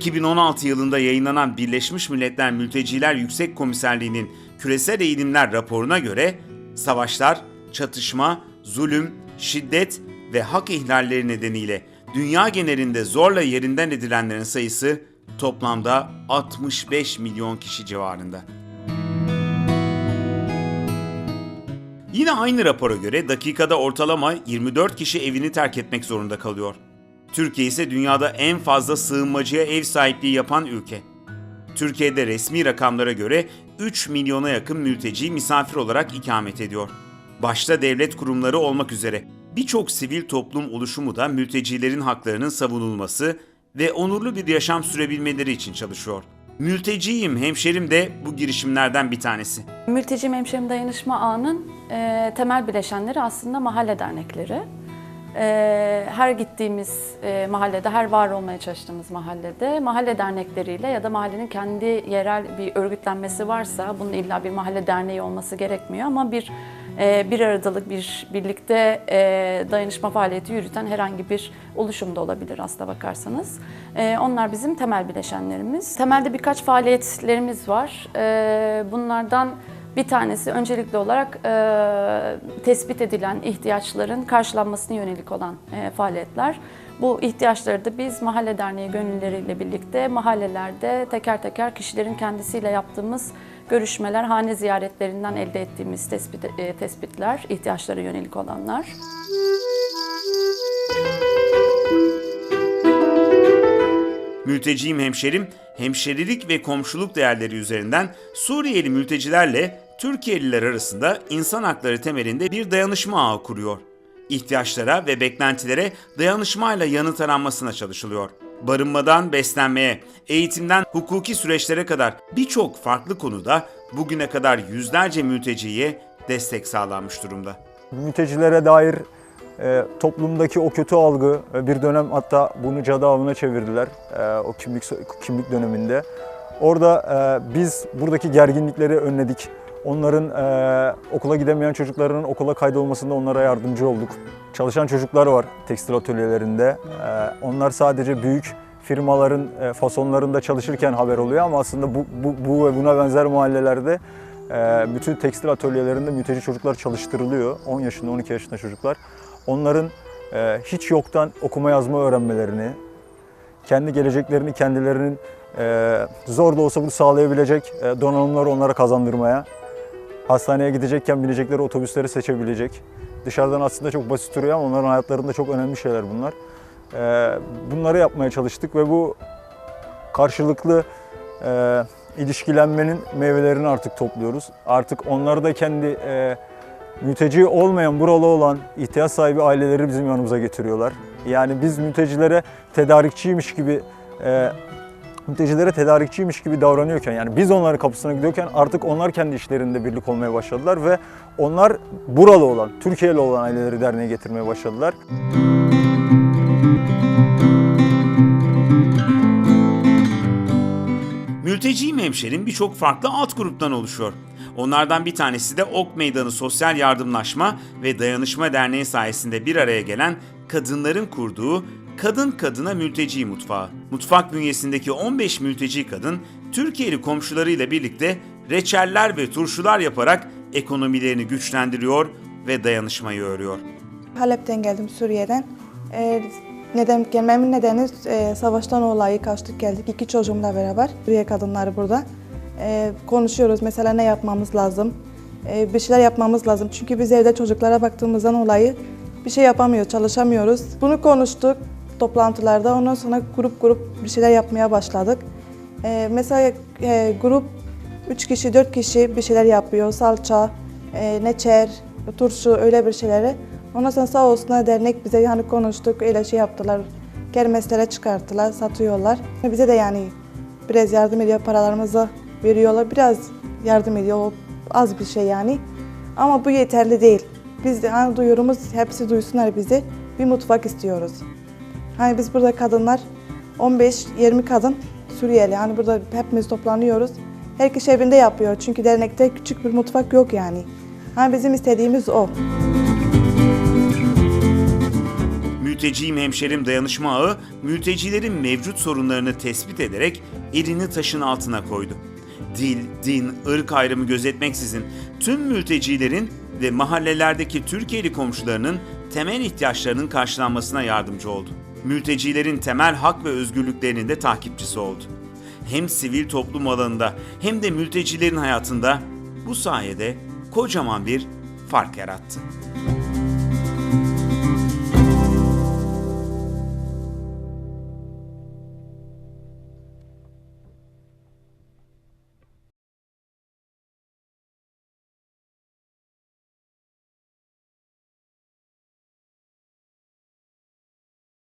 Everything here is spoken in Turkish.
2016 yılında yayınlanan Birleşmiş Milletler Mülteciler Yüksek Komiserliği'nin küresel eğilimler raporuna göre savaşlar, çatışma, zulüm, şiddet ve hak ihlalleri nedeniyle dünya genelinde zorla yerinden edilenlerin sayısı toplamda 65 milyon kişi civarında. Yine aynı rapora göre dakikada ortalama 24 kişi evini terk etmek zorunda kalıyor. Türkiye ise dünyada en fazla sığınmacıya ev sahipliği yapan ülke. Türkiye'de resmi rakamlara göre 3 milyona yakın mülteci misafir olarak ikamet ediyor. Başta devlet kurumları olmak üzere birçok sivil toplum oluşumu da mültecilerin haklarının savunulması ve onurlu bir yaşam sürebilmeleri için çalışıyor. Mülteciyim hemşerim de bu girişimlerden bir tanesi. Mülteci Hemşerim Dayanışma Ağı'nın e, temel bileşenleri aslında mahalle dernekleri. E, her gittiğimiz e, mahallede, her var olmaya çalıştığımız mahallede mahalle dernekleriyle ya da mahallenin kendi yerel bir örgütlenmesi varsa bunun illa bir mahalle derneği olması gerekmiyor ama bir e, bir aradalık, bir birlikte e, dayanışma faaliyeti yürüten herhangi bir oluşum da olabilir aslına bakarsanız. Onlar bizim temel bileşenlerimiz. Temelde birkaç faaliyetlerimiz var. Bunlardan bir tanesi öncelikli olarak e, tespit edilen ihtiyaçların karşılanmasına yönelik olan e, faaliyetler. Bu ihtiyaçları da biz mahalle derneği gönülleriyle birlikte mahallelerde teker teker kişilerin kendisiyle yaptığımız görüşmeler, hane ziyaretlerinden elde ettiğimiz tespit, e, tespitler, ihtiyaçlara yönelik olanlar. Mülteciyim hemşerim, hemşerilik ve komşuluk değerleri üzerinden Suriyeli mültecilerle Türkiye'liler arasında insan hakları temelinde bir dayanışma ağı kuruyor. İhtiyaçlara ve beklentilere dayanışmayla yanıt aranmasına çalışılıyor. Barınmadan beslenmeye, eğitimden hukuki süreçlere kadar birçok farklı konuda bugüne kadar yüzlerce mülteciye destek sağlanmış durumda. Mültecilere dair e, toplumdaki o kötü algı e, bir dönem hatta bunu cadı avına çevirdiler e, o kimlik kimlik döneminde. Orada e, biz buradaki gerginlikleri önledik. Onların e, okula gidemeyen çocukların okula kaydolmasında onlara yardımcı olduk. Çalışan çocuklar var tekstil atölyelerinde. E, onlar sadece büyük firmaların e, fasonlarında çalışırken haber oluyor ama aslında bu, bu, bu ve buna benzer mahallelerde e, bütün tekstil atölyelerinde mülteci çocuklar çalıştırılıyor. 10 yaşında, 12 yaşında çocuklar. Onların e, hiç yoktan okuma yazma öğrenmelerini, kendi geleceklerini kendilerinin e, zor da olsa bunu sağlayabilecek e, donanımları onlara kazandırmaya, hastaneye gidecekken binecekleri otobüsleri seçebilecek. Dışarıdan aslında çok basit duruyor ama onların hayatlarında çok önemli şeyler bunlar. E, bunları yapmaya çalıştık ve bu karşılıklı e, ilişkilenmenin meyvelerini artık topluyoruz. Artık onları da kendi e, mülteci olmayan, buralı olan, ihtiyaç sahibi aileleri bizim yanımıza getiriyorlar. Yani biz mültecilere tedarikçiymiş gibi e, mültecilere tedarikçiymiş gibi davranıyorken yani biz onların kapısına gidiyorken artık onlar kendi işlerinde birlik olmaya başladılar ve onlar buralı olan, Türkiye'li olan aileleri derneğe getirmeye başladılar. Mülteciyim hemşerim birçok farklı alt gruptan oluşuyor. Onlardan bir tanesi de Ok Meydanı Sosyal Yardımlaşma ve Dayanışma Derneği sayesinde bir araya gelen kadınların kurduğu Kadın Kadına Mülteci Mutfağı. Mutfak bünyesindeki 15 mülteci kadın Türkiye'li komşularıyla birlikte reçeller ve turşular yaparak ekonomilerini güçlendiriyor ve dayanışmayı örüyor. Halep'ten geldim Suriye'den. Ee, neden gelmemin nedeni e, savaştan dolayı kaçtık geldik. İki çocuğumla beraber. Suriye kadınları burada. Ee, konuşuyoruz mesela ne yapmamız lazım. Ee, bir şeyler yapmamız lazım. Çünkü biz evde çocuklara baktığımızdan dolayı bir şey yapamıyoruz, çalışamıyoruz. Bunu konuştuk toplantılarda. Ondan sonra grup grup bir şeyler yapmaya başladık. Ee, mesela e, grup 3 kişi, 4 kişi bir şeyler yapıyor. Salça, e, neçer, turşu öyle bir şeyleri. Ondan sonra sağ olsunlar dernek bize yani konuştuk, öyle şey yaptılar. Kermeslere çıkarttılar, satıyorlar. Bize de yani biraz yardım ediyor, paralarımızı veriyorlar. Biraz yardım ediyor, az bir şey yani. Ama bu yeterli değil. Biz de hani duyurumuz, hepsi duysunlar bizi. Bir mutfak istiyoruz. Hani biz burada kadınlar 15-20 kadın Suriyeli. Hani burada hepimiz toplanıyoruz. Her kişi evinde yapıyor. Çünkü dernekte küçük bir mutfak yok yani. Hani bizim istediğimiz o. Mülteciyim Hemşerim Dayanışma Ağı, mültecilerin mevcut sorunlarını tespit ederek elini taşın altına koydu. Dil, din, ırk ayrımı gözetmeksizin tüm mültecilerin ve mahallelerdeki Türkiye'li komşularının temel ihtiyaçlarının karşılanmasına yardımcı oldu. Mültecilerin temel hak ve özgürlüklerinin de takipçisi oldu. Hem sivil toplum alanında hem de mültecilerin hayatında bu sayede kocaman bir fark yarattı.